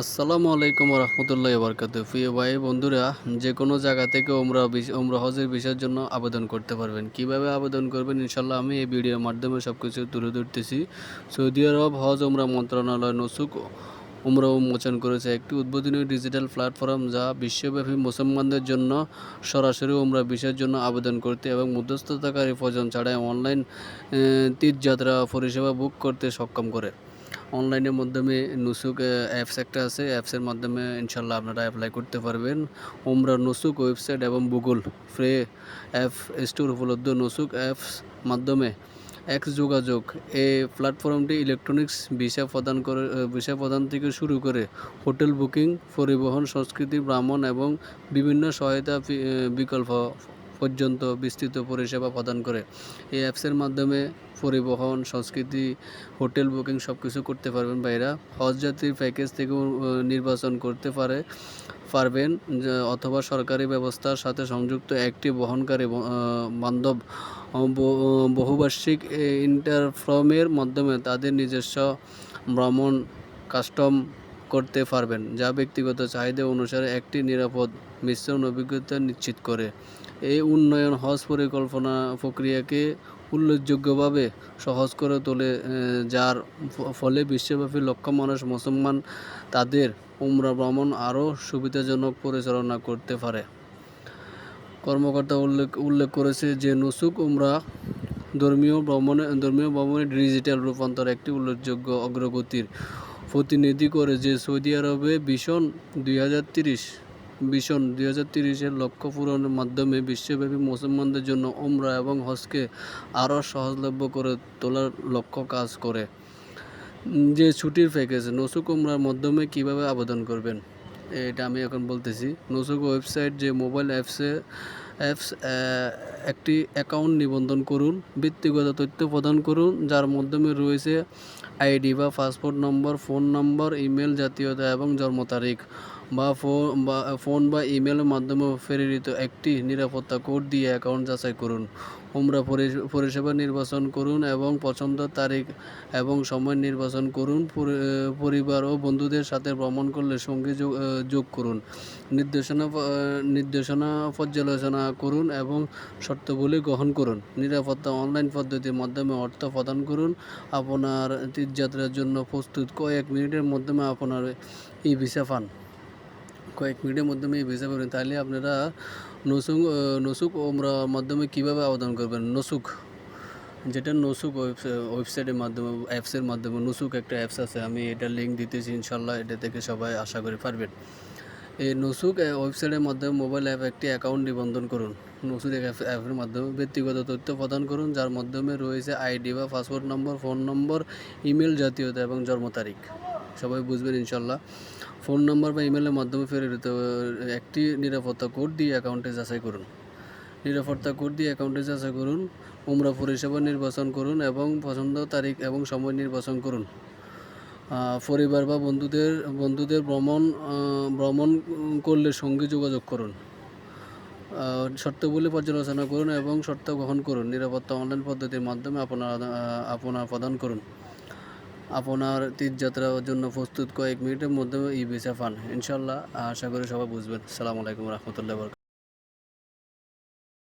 আসসালামু আলাইকুম রহমতুল্লাহ বরকাত প্রিয় ভাই, বন্ধুরা, যে কোনো জায়গা থেকে ওমরা ওমরা হজের বিষয়ের জন্য আবেদন করতে পারবেন। কীভাবে আবেদন করবেন ইনশাল্লাহ আমি এই ভিডিওর মাধ্যমে সব কিছু তুলে ধরতেছি। সৌদি আরব হজ ওমরা মন্ত্রণালয় নসুক উমরা উন্মোচন করেছে একটি উদ্বোধনী ডিজিটাল প্ল্যাটফর্ম যা বিশ্বব্যাপী মুসলমানদের জন্য সরাসরি উমরা বিষয়ের জন্য আবেদন করতে এবং মধ্যস্থতাকারী প্রয়োজন ছাড়াই অনলাইন তীর্থযাত্রা পরিষেবা বুক করতে সক্ষম করে। অনলাইনের মাধ্যমে নুসুক অ্যাপস একটা আছে। অ্যাপসের মাধ্যমে ইনশাল্লাহ আপনারা অ্যাপ্লাই করতে পারবেন। ওমরা নুসুক ওয়েবসাইট এবং গুগল ফ্রে অ্যাপ স্টোর উপলব্ধ নুসুক অ্যাপস মাধ্যমে এক্স যোগাযোগ। এই প্ল্যাটফর্মটি ইলেকট্রনিক্স ভিসা প্রদান করে ভিসা প্রদান থেকে শুরু করে হোটেল বুকিং পরিবহন, সংস্কৃতি, ভ্রমণ এবং বিভিন্ন সহায়তা বিকল্প পর্যন্ত বিস্তৃত পরিষেবা প্রদান করে। এই অ্যাপসের মাধ্যমে পরিবহন, সংস্কৃতি, হোটেল বুকিং সব কিছু করতে পারবেন ভাইরা। হজ যাত্রীর প্যাকেজ থেকেও নির্বাচন করতে পারে, পারবেন অথবা সরকারি ব্যবস্থার সাথে সংযুক্ত একটি বহনকারী বান্ধব বহুবার্ষিক ইন্টারফর্মের মাধ্যমে তাদের নিজস্ব ভ্রমণ কাস্টম করতে পারবেন, যা ব্যক্তিগত চাহিদা অনুসারে একটি নিরাপদ মিশ্রণ অভিজ্ঞতা নিশ্চিত করে। এই উন্নয়ন হজ পরিকল্পনা প্রক্রিয়াকে উল্লেখযোগ্যভাবে সহজ করে তোলে যার ফলে বিশ্বব্যাপী লক্ষ মানুষ মুসলমান তাদের উমরা ভ্রমণ আরও সুবিধাজনক পরিচালনা করতে পারে। কর্মকর্তা উল্লেখ উল্লেখ করেছে যে, নুসুক উমরা ধর্মীয় ভ্রমণে, ধর্মীয় ভ্রমণের ডিজিটাল রূপান্তর একটি উল্লেখযোগ্য অগ্রগতির প্রতিনিধি করে যে সৌদি আরবে ভীষণ দুই হাজার তিরিশ দুই হাজার তিরিশের লক্ষ্য পূরণের মাধ্যমে বিশ্বব্যাপী মুসলমানদের জন্য ওমরা এবং হজকে আরও সহজলভ্য করে তোলার লক্ষ্য কাজ করে। যে ছুটির প্যাকেজ নসুক উমরার মাধ্যমে কীভাবে আবেদন করবেন? এটা আমি এখন বলতেছি। নসুক ওয়েবসাইট যে মোবাইল অ্যাপসে অ্যাপস একটি অ্যাকাউন্ট নিবন্ধন করুন, ব্যক্তিগত তথ্য প্রদান করুন, যার মাধ্যমে রয়েছে আইডি বা passport number, phone number, email জাতীয়তা এবং জন্ম তারিখ। বা ফোন বা ইমেলের মাধ্যমে প্রেরিত একটি নিরাপত্তা কোড দিয়ে অ্যাকাউন্ট যাচাই করুন। উমরা পরি- পরিষেবা নির্বাচন করুন এবং পছন্দ তারিখ এবং সময় নির্বাচন করুন। পরিবার ও বন্ধুদের সাথে ভ্রমণ করলে সঙ্গে যোগ যোগ করুন। নির্দেশনা নির্দেশনা পর্যালোচনা করুন এবং শর্তগুলি গ্রহণ করুন। নিরাপত্তা অনলাইন পদ্ধতির মাধ্যমে অর্থ প্রদান করুন। আপনার তীর্থযাত্রার জন্য প্রস্তুত কয়েক মিনিটের মাধ্যমে আপনার ই ভিসা পান। কয়েক মিনিটের মাধ্যমে ভিসা পাবেন, তাহলে আপনারা নসুক নসুক ওমরা মাধ্যমে কীভাবে আবেদন করবেন? নসুক, যেটা নসুক ওয়েবসাইটের মাধ্যমে, অ্যাপসের মাধ্যমে, নসুক একটা অ্যাপস আছে, আমি এটা লিঙ্ক দিতেছি ইনশাল্লাহ এটা থেকে সবাই আশা করে পারবেন। এই নসুক ওয়েবসাইটের মাধ্যমে মোবাইল অ্যাপ একটি অ্যাকাউন্ট নিবন্ধন করুন। নসুক অ্যাপ অ্যাপের মাধ্যমে ব্যক্তিগত তথ্য প্রদান করুন, যার মাধ্যমে রয়েছে আইডি বা passport number phone number email জাতীয়তা এবং জন্ম তারিখ। সবাই বুঝবেন ইনশাল্লাহ। ফোন নম্বর বা ইমেলের মাধ্যমে আহ, একটি নিরাপত্তা কোড দিয়ে অ্যাকাউন্টে যাচাই করুন। নিরাপত্তা কোড দিয়ে অ্যাকাউন্টে যাচাই করুন উমরা পরিষেবা নির্বাচন করুন এবং পছন্দ তারিখ এবং সময় নির্বাচন করুন। পরিবার বা বন্ধুদের বন্ধুদের ভ্রমণ ভ্রমণ করলে সঙ্গে যোগাযোগ করুন। শর্তগুলি পর্যালোচনা করুন এবং শর্ত গ্রহণ করুন। নিরাপত্তা অনলাইন পদ্ধতির মাধ্যমে আপনার আপনার প্রদান করুন। আপনার তীর্থযাত্রার জন্য প্রস্তুত কয়েক মিনিটের মধ্যে ই ভিসা পান। ইনশাল্লাহ আশা করি সবাই বুঝবেন। সালামু আলাইকুম রহমতুল্লাহ বরকাত